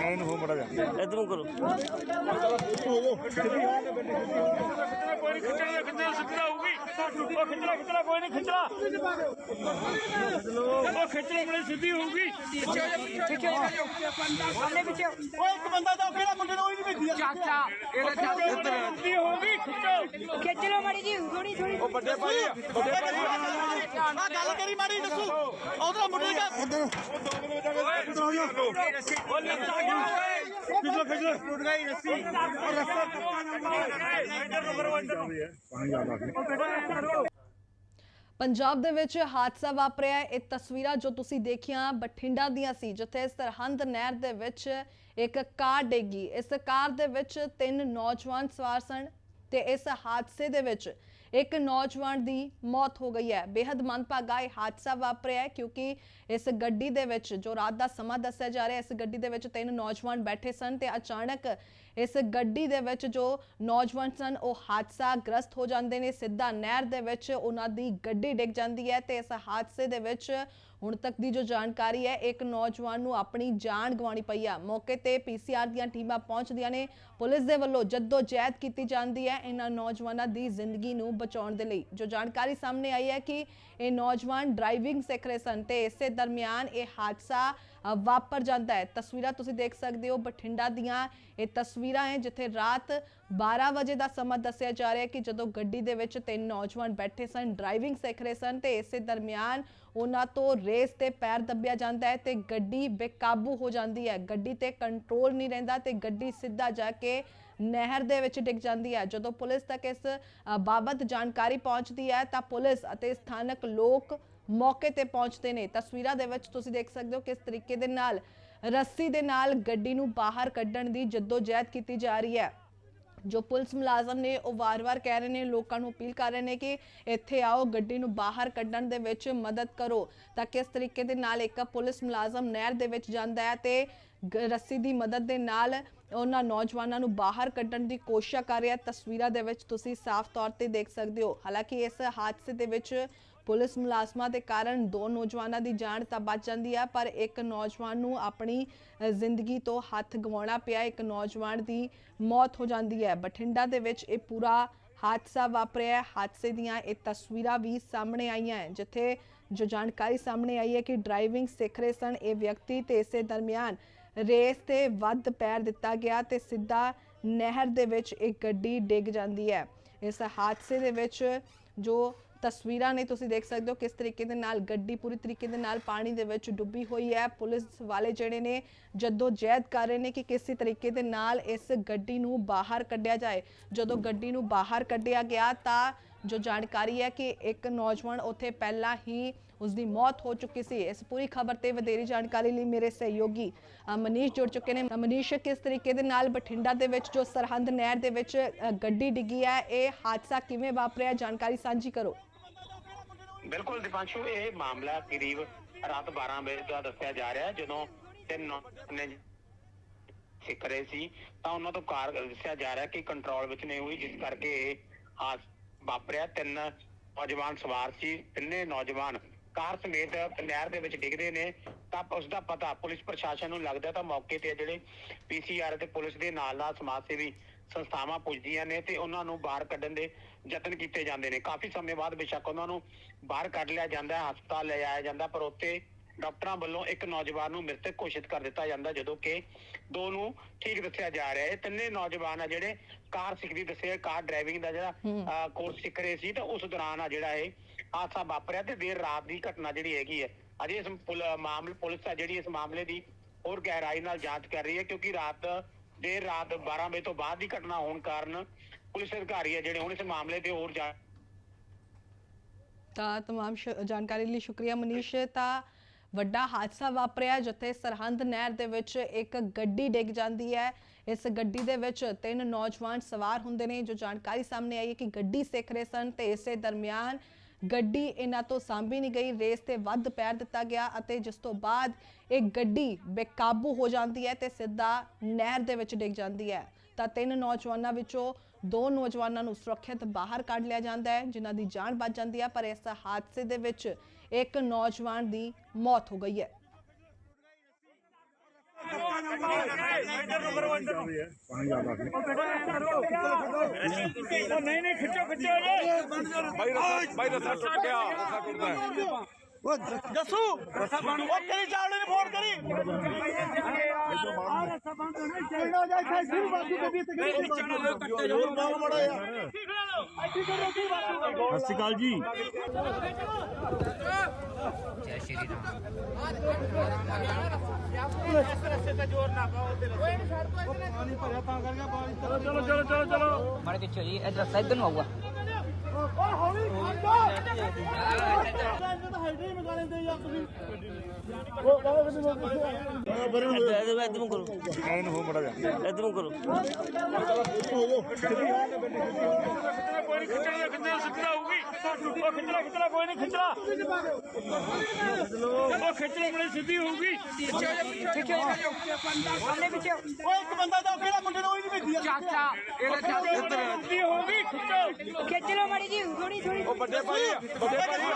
ਐਨ ਹੋ ਮੜਾ ਜਾ ਇਧਰੋਂ ਕਰੋ। ਕੋਈ ਨਹੀਂ ਖਿੱਚਣਾ ਖਿੱਚਣਾ ਸਿੱਧਾ ਹੋਊਗੀ ਉਹ ਖਿੱਚਣਾ ਖਿੱਚਣਾ ਕੋਈ ਨਹੀਂ ਖਿੱਚਣਾ ਉਹ ਖਿੱਚਣਾ ਬੜੀ ਸਿੱਧੀ ਹੋਊਗੀ ਓਏ ਇੱਕ ਬੰਦਾ ਤਾਂ ਕਿਹੜਾ ਮੁੰਡੇ ਨੂੰ ਹੀ ਨਹੀਂ ਵੇਖੀ ਚਾਚਾ ਇਹਦਾ ਚਾਚਾ ਸਿੱਧੀ ਹੋਊਗੀ ਖਿੱਚੋ। ਖਿੱਚ ਲਓ ਮਾੜੀ ਜੀ ਥੋੜੀ ਥੋੜੀ ਵੱਡੇ ਭਾਈ ਆ ਗੱਲ ਕਰੀ ਮਾੜੀ ਦੱਸੋ। ਉਧਰ ਮੁੰਡੇ ਦਾ ਉਹ ਲੱਤਾਂ ਗਿਆ ਓਏ ਪਿਛਲੇ ਪਿਛਲੇ ਟੁੱਟ ਗਈ ਰੱਸੀ ਇੱਧਰ ਨੂੰ। ਕਰੋ ਇੱਧਰ ਨੂੰ ਪੰਜਾਬ ਦੇ ਵਿੱਚ ਹਾਦਸਾ ਵਾਪਰਿਆ ਹੈ। ਇਹ ਤਸਵੀਰਾਂ ਜੋ ਤੁਸੀਂ ਦੇਖੀਆਂ ਬਠਿੰਡਾ ਦੀਆਂ ਸੀ ਜਿੱਥੇ ਸਰਹੰਦ ਨਹਿਰ ਦੇ ਵਿੱਚ ਇੱਕ ਕਾਰ ਡੇਗੀ। ਇਸ ਕਾਰ ਦੇ ਵਿੱਚ ਤਿੰਨ ਨੌਜਵਾਨ ਸਵਾਰ ਸਨ ਤੇ ਇਸ ਹਾਦਸੇ ਦੇ ਵਿੱਚ ਇੱਕ ਨੌਜਵਾਨ ਦੀ ਮੌਤ ਹੋ ਗਈ ਹੈ। ਬੇहद ਮੰਦਭਾਗਾ ਇਹ ਹਾਦਸਾ ਵਾਪਰਿਆ ਹੈ ਕਿਉਂਕਿ ਇਸ ਗੱਡੀ ਦੇ ਵਿੱਚ ਜੋ ਰਾਤ ਦਾ ਸਮਾਂ ਦੱਸਿਆ ਜਾ ਰਿਹਾ, ਇਸ ਗੱਡੀ ਦੇ ਵਿੱਚ ਤਿੰਨ ਨੌਜਵਾਨ ਬੈਠੇ ਸਨ ਤੇ ਅਚਾਨਕ ਇਸ ਗੱਡੀ ਦੇ ਵਿੱਚ ਜੋ ਨੌਜਵਾਨ ਸਨ, ਉਹ ਹਾਦਸਾ ਗ੍ਰਸਤ ਹੋ ਜਾਂਦੇ ਨੇ। ਸਿੱਧਾ ਨਹਿਰ ਦੇ ਵਿੱਚ ਉਹਨਾਂ ਦੀ ਗੱਡੀ ਡਿੱਗ ਜਾਂਦੀ ਹੈ ਤੇ ਇਸ ਹਾਦਸੇ ਦੇ ਵਿੱਚ ਹੁਣ ਤੱਕ ਦੀ ਜੋ ਜਾਣਕਾਰੀ ਹੈ, ਇੱਕ ਨੌਜਵਾਨ ਨੂੰ ਆਪਣੀ ਜਾਨ ਗਵਾਉਣੀ ਪਈ ਆ। ਮੌਕੇ ਤੇ ਪੀਸੀਆਰ ਦੀਆਂ ਟੀਮਾਂ ਪਹੁੰਚਦੀਆਂ ਨੇ। ਪੁਲਿਸ ਦੇ ਵੱਲੋਂ ਜੱਦੋ ਜਹਿਦ ਕੀਤੀ ਜਾਂਦੀ ਹੈ ਇਹਨਾਂ ਨੌਜਵਾਨਾਂ ਦੀ ਜ਼ਿੰਦਗੀ ਨੂੰ ਬਚਾਉਣ ਦੇ ਲਈ। ਜੋ ਜਾਣਕਾਰੀ ਸਾਹਮਣੇ ਆਈ ਹੈ ਕਿ ਇਹ ਨੌਜਵਾਨ ਡਰਾਈਵਿੰਗ ਸਿੱਖ ਰਹੇ ਸਨ ਤੇ ਇਸੇ ਦਰਮਿਆਨ ਇਹ ਹਾਦਸਾ ਵਾਪਰ ਜਾਂਦਾ ਹੈ। ਤਸਵੀਰਾਂ ਤੁਸੀਂ ਦੇਖ ਸਕਦੇ ਹੋ, ਬਠਿੰਡਾ ਦੀਆਂ ਇਹ ਤਸਵੀਰਾਂ ਹੈ, ਜਿੱਥੇ ਰਾਤ 12 ਵਜੇ ਦਾ ਸਮਾਂ ਦੱਸਿਆ ਜਾ ਰਿਹਾ ਹੈ ਕਿ ਜਦੋਂ ਗੱਡੀ ਦੇ ਵਿੱਚ ਤਿੰਨ ਨੌਜਵਾਨ ਬੈਠੇ ਸਨ, ਡਰਾਈਵਿੰਗ ਸਿੱਖ ਰਹੇ ਸਨ ਤੇ ਇਸੇ ਦਰਮਿਆਨ ਉਹਨਾਂ ਤੋਂ ਰੇਸ ਤੇ ਪੈਰ ਦੱਬਿਆ ਜਾਂਦਾ ਹੈ ਤੇ ਗੱਡੀ ਬੇਕਾਬੂ ਹੋ ਜਾਂਦੀ ਹੈ। ਗੱਡੀ ਤੇ ਕੰਟਰੋਲ ਨਹੀਂ ਰਹਿੰਦਾ ਤੇ ਗੱਡੀ ਸਿੱਧਾ ਜਾ ਕੇ ਨਹਿਰ ਦੇ ਵਿੱਚ ਡਿੱਗ ਜਾਂਦੀ ਹੈ। ਜਦੋਂ ਪੁਲਿਸ ਤੱਕ ਇਸ ਬਾਬਤ ਜਾਣਕਾਰੀ ਪਹੁੰਚਦੀ ਹੈ ਤਾਂ ਪੁਲਿਸ ਅਤੇ ਸਥਾਨਕ ਲੋਕ ਮੌਕੇ ਤੇ ਪਹੁੰਚਦੇ ਨੇ। ਤਸਵੀਰਾਂ ਦੇ ਵਿੱਚ ਤੁਸੀਂ ਦੇਖ ਸਕਦੇ ਹੋ ਕਿਸ ਤਰੀਕੇ ਦੇ ਨਾਲ, ਰੱਸੀ ਦੇ ਨਾਲ ਗੱਡੀ ਨੂੰ ਬਾਹਰ ਕੱਢਣ ਦੀ ਜਹਿਦ ਕੀਤੀ ਜਾ ਰਹੀ ਹੈ। ਜੋ ਪੁਲਿਸ ਮੁਲਾਜ਼ਮ ਨੇ ਉਹ ਵਾਰ-ਵਾਰ ਕਹਿ ਰਹੇ ਨੇ, ਲੋਕਾਂ ਨੂੰ ਅਪੀਲ ਕਰ ਰਹੇ ਨੇ ਕਿ ਇੱਥੇ ਆਓ, ਗੱਡੀ ਨੂੰ ਬਾਹਰ ਕੱਢਣ ਦੇ ਵਿੱਚ ਮਦਦ ਕਰੋ। ਤਾਂ ਕਿਸ ਤਰੀਕੇ ਦੇ ਨਾਲ ਇੱਕ ਪੁਲਿਸ ਮੁਲਾਜ਼ਮ ਨਹਿਰ ਦੇ ਵਿੱਚ ਜਾਂਦਾ ਹੈ ਤੇ ਰੱਸੀ ਦੀ ਮਦਦ ਦੇ ਨਾਲ ਉਹਨਾਂ ਨੌਜਵਾਨਾਂ ਨੂੰ ਬਾਹਰ ਕੱਢਣ ਦੀ ਕੋਸ਼ਿਸ਼ ਕਰ ਰਿਹਾ ਤਸਵੀਰਾਂ ਦੇ ਵਿੱਚ ਤੁਸੀਂ ਸਾਫ਼ ਤੌਰ ਤੇ ਦੇਖ ਸਕਦੇ ਹੋ। ਹਾਲਾਂਕਿ ਇਸ ਹਾਦਸੇ ਦੇ ਵਿੱਚ ਪੁਲਿਸ ਮੁਲਾਜ਼ਮਾਂ ਦੇ ਕਾਰਨ ਦੋ ਨੌਜਵਾਨਾਂ ਦੀ ਜਾਨ ਤਾਂ ਬਚ ਜਾਂਦੀ ਹੈ ਪਰ ਇੱਕ ਨੌਜਵਾਨ ਨੂੰ ਆਪਣੀ ਜ਼ਿੰਦਗੀ ਤੋਂ ਹੱਥ ਗਵਾਉਣਾ ਪਿਆ, ਇੱਕ ਨੌਜਵਾਨ ਦੀ ਮੌਤ ਹੋ ਜਾਂਦੀ ਹੈ। ਬਠਿੰਡਾ ਦੇ ਵਿੱਚ ਇਹ ਪੂਰਾ ਹਾਦਸਾ ਵਾਪਰਿਆ ਹਾਦਸੇ ਦੀਆਂ ਇਹ ਤਸਵੀਰਾਂ ਵੀ ਸਾਹਮਣੇ ਆਈਆਂ ਹੈ, ਜਿੱਥੇ ਜੋ ਜਾਣਕਾਰੀ ਸਾਹਮਣੇ ਆਈ ਹੈ ਕਿ ਡਰਾਈਵਿੰਗ ਸਿੱਖ ਰਹੇ ਸਨ। ਇਹ ਵਿਅਕਤੀ ਤੇ ਇਸੇ ਦਰਮਿਆਨ ਰੇਸ ਤੇ ਵੱਧ ਪੈਰ ਦਿੱਤਾ ਗਿਆ ਤੇ ਸਿੱਧਾ ਨਹਿਰ ਦੇ ਵਿੱਚ ਇੱਕ ਗੱਡੀ ਡਿੱਗ ਜਾਂਦੀ ਹੈ। ਇਸ ਹਾਦਸੇ ਦੇ ਵਿੱਚ ਜੋ ਤਸਵੀਰਾਂ ਨੇ ਤੁਸੀਂ ਦੇਖ ਸਕਦੇ ਹੋ ਕਿਸ ਤਰੀਕੇ ਦੇ ਨਾਲ ਗੱਡੀ ਪੂਰੀ ਤਰੀਕੇ ਦੇ ਨਾਲ ਪਾਣੀ ਦੇ ਵਿੱਚ ਡੁੱਬੀ ਹੋਈ ਹੈ। ਪੁਲਿਸ ਵਾਲੇ ਜਿਹੜੇ ਨੇ ਜੱਦੋ ਜਹਿਦ ਕਰ ਰਹੇ ਨੇ ਕਿ ਕਿਸੇ ਤਰੀਕੇ ਦੇ ਨਾਲ ਇਸ ਗੱਡੀ ਨੂੰ ਬਾਹਰ ਕੱਢਿਆ ਜਾਏ। ਜਦੋਂ ਗੱਡੀ ਨੂੰ ਬਾਹਰ ਕੱਢਿਆ ਗਿਆ ਤਾਂ ਜੋ ਜਾਣਕਾਰੀ ਹੈ ਕਿ ਇੱਕ ਨੌਜਵਾਨ ਉੱਥੇ ਪਹਿਲਾਂ ਹੀ ਉਸ ਦੀ ਮੌਤ ਹੋ ਚੁੱਕੀ ਸੀ। ਇਸ ਪੂਰੀ ਖਬਰ ਤੇ ਵਧੇਰੀ ਜਾਣਕਾਰੀ ਲਈ ਮੇਰੇ ਸਹਿਯੋਗੀ ਮਨੀਸ਼ ਜੁੜ ਚੁੱਕੇ ਨੇ। ਮਨੀਸ਼, ਕਿਸ ਤਰੀਕੇ ਦੇ ਨਾਲ ਬਠਿੰਡਾ ਦੇ ਵਿੱਚ ਜੋ ਸਰਹੰਦ ਨਹਿਰ ਦੇ ਵਿੱਚ ਗੱਡੀ ਡਿੱਗੀ ਹੈ, ਇਹ ਹਾਦਸਾ ਕਿਵੇਂ ਵਾਪਰਿਆ? ਜਾਣਕਾਰੀ ਸਾਂਝੀ ਕਰੋ। ਬਿਲਕੁਲ ਦੀਪਾਂਸ਼ੂ, ਇਹ ਮਾਮਲਾ ਕਰੀਬ ਰਾਤ 12 ਵਜੇ ਦਾ ਦੱਸਿਆ ਜਾ ਰਿਹਾ ਹੈ, ਜਦੋਂ ਤਿੰਨ ਨੇ ਸਿੱਖ ਰਹੇ ਸੀ, ਤਾਂ ਉਹਨਾਂ ਤੋਂ ਕਾਰ ਦੱਸਿਆ ਜਾ ਰਿਹਾ ਕਿ ਕੰਟਰੋਲ ਵਿੱਚ ਨਹੀਂ ਹੋਈ, ਜਿਸ ਕਰਕੇ ਇਹ ਹਾਸ ਵਾਪਰਿਆ। ਤਿੰਨ ਨੌਜਵਾਨ ਸਵਾਰ ਸੀ, ਤਿੰਨੇ ਨੌਜਵਾਨ ਕਾਰ ਸਮੇਤ ਨਹਿਰ ਦੇ ਵਿੱਚ ਡਿੱਗਦੇ ਨੇ। ਤਾਂ ਉਸ ਦਾ ਪਤਾ ਪੁਲਿਸ ਪ੍ਰਸ਼ਾਸਨ ਨੂੰ ਲੱਗਦਾ ਤਾਂ ਮੌਕੇ ਤੇ ਜਿਹੜੇ ਪੀਸੀਆਰ ਤੇ ਪੁਲਿਸ ਦੇ ਨਾਲ ਨਾਲ ਸਮਾਜ ਸੇਵੀ ਸੰਸਥਾਵਾਂ ਪੁੱਜਦੀਆਂ ਨੇ ਤੇ ਉਹਨਾਂ ਨੂੰ ਬਾਹਰ ਕੱਢਣ ਦੇ ਯਤਨ ਕੀਤੇ ਜਾਂਦੇ ਨੇ। ਕਾਫੀ ਸਮੇਂ ਬਾਅਦ ਬੇਸ਼ੱਕ ਉਹਨਾਂ ਨੂੰ ਬਾਹਰ ਕੱਢ ਲਿਆ ਜਾਂਦਾ ਹੈ ਹਸਪਤਾਲ ਲੈ ਜਾਇਆ ਜਾਂਦਾ ਪਰ ਉੱਥੇ ਡਾਕਟਰਾਂ ਵੱਲੋਂ ਇੱਕ ਨੌਜਵਾਨ ਨੂੰ ਮ੍ਰਿਤਕ ਘੋਸ਼ਿਤ ਕਰ ਦਿੱਤਾ ਜਾਂਦਾ ਜਦੋਂ ਕਿ ਦੋ ਨੂੰ ਠੀਕ ਦੱਸਿਆ ਜਾ ਰਿਹਾ ਹੈ। ਇਹ ਤਿੰਨੇ ਨੌਜਵਾਨ ਆ ਜਿਹੜੇ ਕਾਰ ਸਿੱਖਦੀ ਦੱਸਿਆ ਕਾਰ ਡਰਾਈਵਿੰਗ ਦਾ ਜਿਹੜਾ ਕੋਰਸ ਸਿੱਖ ਰਹੇ ਸੀ ਤਾਂ ਉਸ ਦੌਰਾਨ ਆ ਜਿਹੜਾ ਇਹ ਹਾਦਸਾ ਵਾਪਰਿਆ ਤੇ ਦੇਰ ਰਾਤ ਦੀ ਘਟਨਾ ਜਿਹੜੀ ਹੈਗੀ ਹੈ। ਅਜੇ ਇਸ ਮਾਮਲੇ ਪੁਲਿਸ ਆ ਜਿਹੜੀ ਇਸ ਮਾਮਲੇ ਦੀ ਹੋਰ ਗਹਿਰਾਈ ਨਾਲ ਜਾਂਚ ਕਰ ਰਹੀ ਹੈ ਕਿਉਂਕਿ ਰਾਤ ਦੇਰ ਰਾਤ 12 ਵਜੇ ਤੋਂ ਬਾਅਦ ਦੀ ਘਟਨਾ ਹੋਣ ਕਾਰਨ ਪੁਲਿਸ ਅਧਿਕਾਰੀ ਆ ਜਿਹੜੇ ਹੁਣ ਇਸ ਮਾਮਲੇ ਤੇ ਹੋਰ ਜਾਂਚ ਤਾਂ तमाम ਸ਼- ਜਾਣਕਾਰੀ ਲਈ ਸ਼ੁਕਰੀਆ ਮਨੀਸ਼ ਤਾਂ ਵੱਡਾ ਹਾਦਸਾ ਵਾਪਰਿਆ ਜਿੱਥੇ ਸਰਹੰਦ ਨਹਿਰ ਦੇ ਵਿੱਚ ਇੱਕ ਗੱਡੀ ਡਿੱਗ ਜਾਂਦੀ ਹੈ ਇਸ ਗੱਡੀ ਦੇ ਵਿੱਚ ਤਿੰਨ ਨੌਜਵਾਨ ਸਵਾਰ ਹੁੰਦੇ ਨੇ ਜੋ ਜਾਣਕਾਰੀ ਸਾਹਮਣੇ ਆਈ ਹੈ ਕਿ ਗੱਡੀ ਸਿੱਖ ਰਹੇ ਸਨ ਤੇ ਇਸੇ ਦਰਮਿਆਨ ਗੱਡੀ ਇਹਨਾਂ ਤੋਂ ਸਾਂਭੀ ਨਹੀਂ ਗਈ, ਰੇਸ ਤੇ ਵੱਧ ਪੈਰ ਦਿੱਤਾ ਗਿਆ ਅਤੇ ਜਿਸ ਤੋਂ ਬਾਅਦ ਇਹ ਗੱਡੀ ਬੇਕਾਬੂ ਹੋ ਜਾਂਦੀ ਹੈ ਤੇ ਸਿੱਧਾ ਨਹਿਰ ਦੇ ਵਿੱਚ ਡਿੱਗ ਜਾਂਦੀ ਹੈ। ਤਾਂ ਤਿੰਨ ਨੌਜਵਾਨਾਂ ਵਿੱਚੋਂ ਦੋ ਨੌਜਵਾਨਾਂ ਨੂੰ ਸੁਰੱਖਿਅਤ ਬਾਹਰ ਕੱਢ ਲਿਆ ਜਾਂਦਾ ਹੈ, ਜਿਨ੍ਹਾਂ ਦੀ ਜਾਨ ਬਚ ਜਾਂਦੀ ਹੈ, ਪਰ ਇਸ ਹਾਦਸੇ ਦੇ ਵਿੱਚ ਇੱਕ ਨੌਜਵਾਨ ਦੀ ਮੌਤ ਹੋ ਗਈ ਹੈ। ਇੱਧਰ ਨੂੰ ਕਰੋ ਇੱਧਰ ਨੂੰ। ਉਹ ਨਹੀਂ ਨਹੀਂ ਖਿੱਚੋ ਖਿੱਚੋ ਜੀ ਬਾਈ ਰਸਾ ਬਾਈ ਰਸਾ ਟੁੱਟ ਗਿਆ ਰਸਾ ਟੁੱਟਦਾ ਹੈ। ਜੱਸੂ ਉਹ ਕਰੀ ਚਾਵਲੇ ਨੇ ਫੋਨ ਕਰੀ। ਸਤਿ ਸ਼੍ਰੀ ਅਕਾਲ ਜੀ। ਚਲੋ ਚਲੋ ਚਲੋ। ਚਲੋ ਮਾੜੇ ਪਿੱਛੇ ਜੀ ਇਹ ਰਸਤਾ ਇੱਧਰ ਨੂੰ ਆਊਗਾ ਖਿੱਚਣਾ ਕੋਈ ਨਹੀਂ ਖਿੱਚਣਾ ਖਿੱਚਣਾ ਸਿੱਧਾ ਹੋਊਗੀ ਉਹ ਖਿੱਚਣਾ ਖਿੱਚਣਾ ਕੋਈ ਨਹੀਂ ਖਿੱਚਣਾ ਉਹ ਖਿੱਚਣਾ ਬੜੀ ਸਿੱਧੀ ਹੋਊਗੀ ਓਏ ਇੱਕ ਬੰਦਾ ਤਾਂ ਕਿਹੜਾ ਮੁੰਡੇ ਨੂੰ ਉਹ ਨਹੀਂ ਭੇਜੀ ਚਾਚਾ ਇਹਦਾ ਚਾਚਾ ਸਿੱਧੀ ਹੋਊਗੀ ਖਿੱਚੋ ਖਿੱਚ ਲਓ ਮਾੜੀ ਜੀ ਥੋੜੀ ਥੋੜੀ ਉਹ ਵੱਡੇ ਭਾਈ ਵੱਡੇ ਭਾਈ